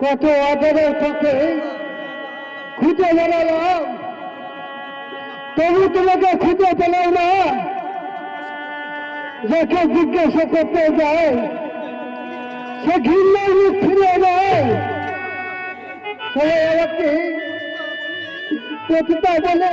কত আদরের সাথে খুঁজে বেড়ালাম। তবু তোমাকে খুঁজে পেলাম না। যাকে জিজ্ঞাসা করতে যায় সে ঘিন্নার মুখ ফিরে নেয়। সবাই আমাকে প্রতিটা বলে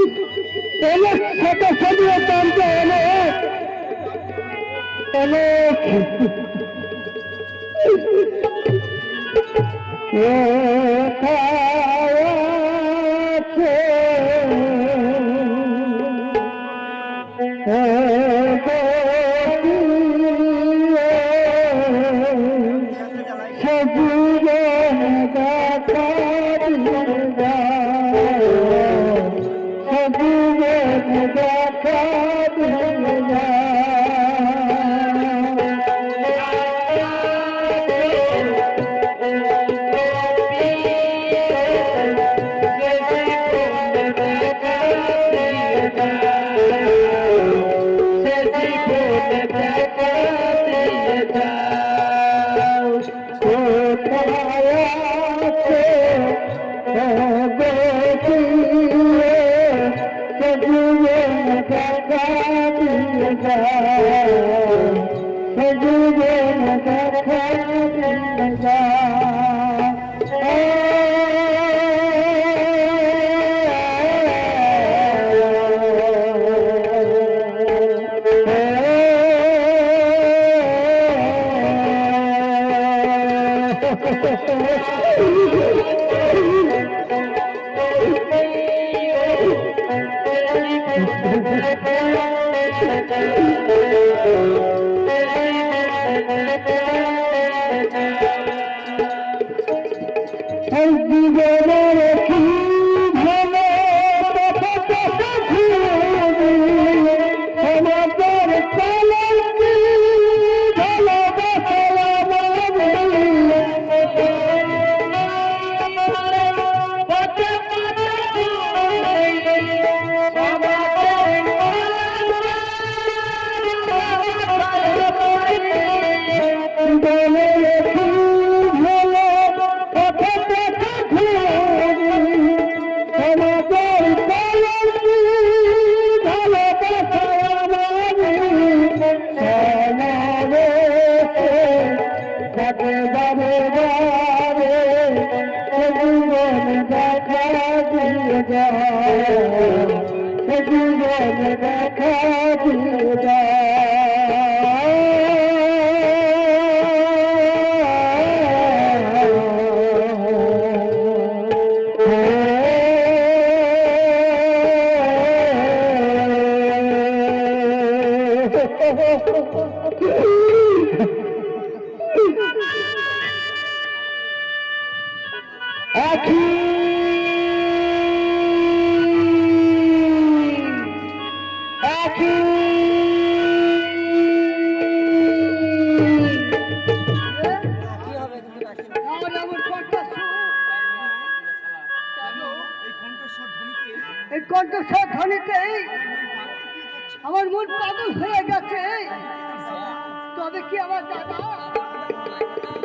पहले खाता सभी काम का है ना पहले yeah. জীবনের কি দেখা দিয়ে আখি আখি এই কণ্ঠস্বর ধ্বনিতে আমার মন পাগল হয়ে গেছে। তবে কি আমার দাদা?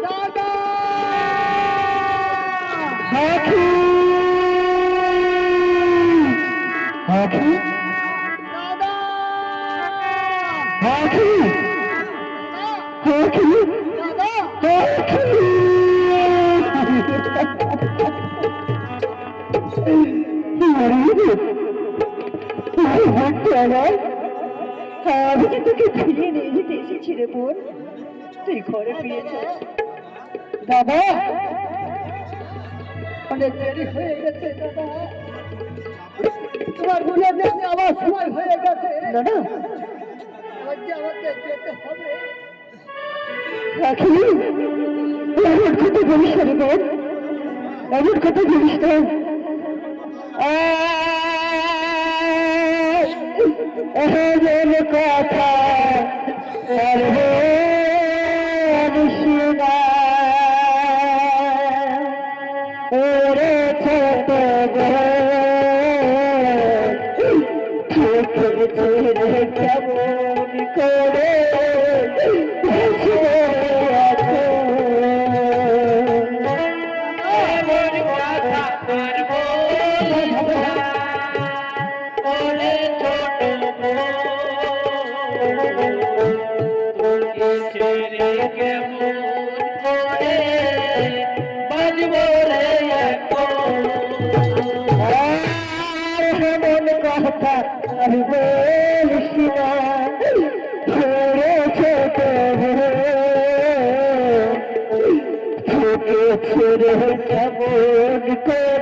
দাদা! দাদা আখি আখি দাদা আমি যে তোকে ফিরিয়ে নিয়ে যেতে এসেছি রে তুই ঘরে ফিরেছ দাদা অনেক দেরি হয়ে গেছে দাদা। তোমার পারব না দেখতে আমার সময় হয়ে গেছে। না না আমাকে যেতে হবে। রাখি এমন কথা বলিস না রে এমন কথা বলিস না। এমন কথা আর ওরে ছোট ছেড়ে ছোট ছেড়ে কেমন করে